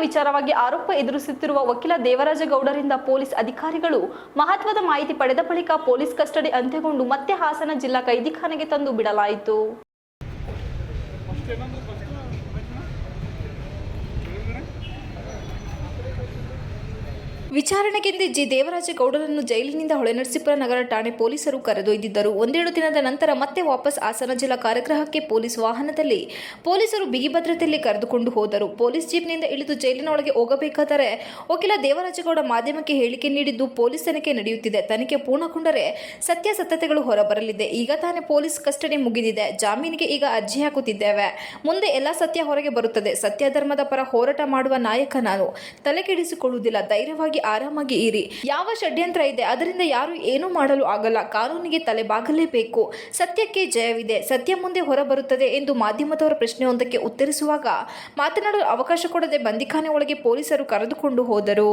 ವಿಚಾರವಾಗಿ ಆರೋಪ ಎದುರಿಸುತ್ತಿರುವ ವಕೀಲ ದೇವರಾಜ ಗೌಡರಿಂದ ಪೊಲೀಸ್ ಅಧಿಕಾರಿಗಳು ಮಹತ್ವದ ಮಾಹಿತಿ ಪಡೆದ ಬಳಿಕ ಪೊಲೀಸ್ ಕಸ್ಟಡಿ ಅಂತ್ಯಗೊಂಡು ಮತ್ತೆ ಹಾಸನ ಜಿಲ್ಲಾ ಕೈದಿಖಾನೆಗೆ ತಂದು ಬಿಡಲಾಯಿತು. ವಿಚಾರಣೆಗೆಂದೇ ಜಿ ದೇವರಾಜೇಗೌಡರನ್ನು ಜೈಲಿನಿಂದ ಹೊಳೆನರಸೀಪುರ ನಗರ ಠಾಣೆ ಪೊಲೀಸರು ಕರೆದೊಯ್ದಿದ್ದರು. ಒಂದೆರಡು ದಿನದ ನಂತರ ಮತ್ತೆ ವಾಪಸ್ ಹಾಸನ ಜಿಲ್ಲಾ ಕಾರ್ಯಗ್ರಹಕ್ಕೆ ಪೊಲೀಸ್ ವಾಹನದಲ್ಲಿ ಪೊಲೀಸರು ಬಿಗಿ ಭದ್ರತೆಯಲ್ಲಿ ಕರೆದುಕೊಂಡು ಹೋದರು. ಪೊಲೀಸ್ ಜೀಪ್ನಿಂದ ಇಳಿದು ಜೈಲಿನೊಳಗೆ ಹೋಗಬೇಕಾದರೆ ವಕೀಲ ದೇವರಾಜೇಗೌಡ ಮಾಧ್ಯಮಕ್ಕೆ ಹೇಳಿಕೆ ನೀಡಿದ್ದು ಪೊಲೀಸ್ ತನಿಖೆ ನಡೆಯುತ್ತಿದೆ. ತನಿಖೆ ಪೂರ್ಣಗೊಂಡರೆ ಸತ್ಯಾಸತ್ಯತೆಗಳು ಹೊರಬರಲಿದೆ. ಈಗ ತಾನೇ ಪೊಲೀಸ್ ಕಸ್ಟಡಿ ಮುಗಿದಿದೆ. ಜಾಮೀನಿಗೆ ಈಗ ಅರ್ಜಿ ಹಾಕುತ್ತಿದ್ದೇವೆ. ಮುಂದೆ ಎಲ್ಲ ಸತ್ಯ ಹೊರಗೆ ಬರುತ್ತದೆ. ಸತ್ಯ ಧರ್ಮದ ಪರ ಹೋರಾಟ ಮಾಡುವ ನಾಯಕ ನಾನು. ತಲೆಕೆಡಿಸಿಕೊಳ್ಳುವುದಿಲ್ಲ. ಧೈರ್ಯವಾಗಿ ಆರಾಮಾಗಿ ಇರಿ. ಯಾವ ಷಡ್ಯಂತ್ರ ಇದೆ, ಅದರಿಂದ ಯಾರು ಏನೂ ಮಾಡಲು ಆಗಲ್ಲ. ಕಾನೂನಿಗೆ ತಲೆ ಬಾಗಲೇಬೇಕು ಸತ್ಯಕ್ಕೆ ಜಯವಿದೆ. ಸತ್ಯ ಮುಂದೆ ಹೊರಬರುತ್ತದೆ ಎಂದು ಮಾಧ್ಯಮದವರ ಪ್ರಶ್ನೆಯೊಂದಕ್ಕೆ ಉತ್ತರಿಸುವಾಗ ಮಾತನಾಡಲು ಅವಕಾಶ ಕೊಡದೆ ಬಂದಿಖಾನೆ ಒಳಗೆ ಪೊಲೀಸರು ಕರೆದುಕೊಂಡು ಹೋದರು.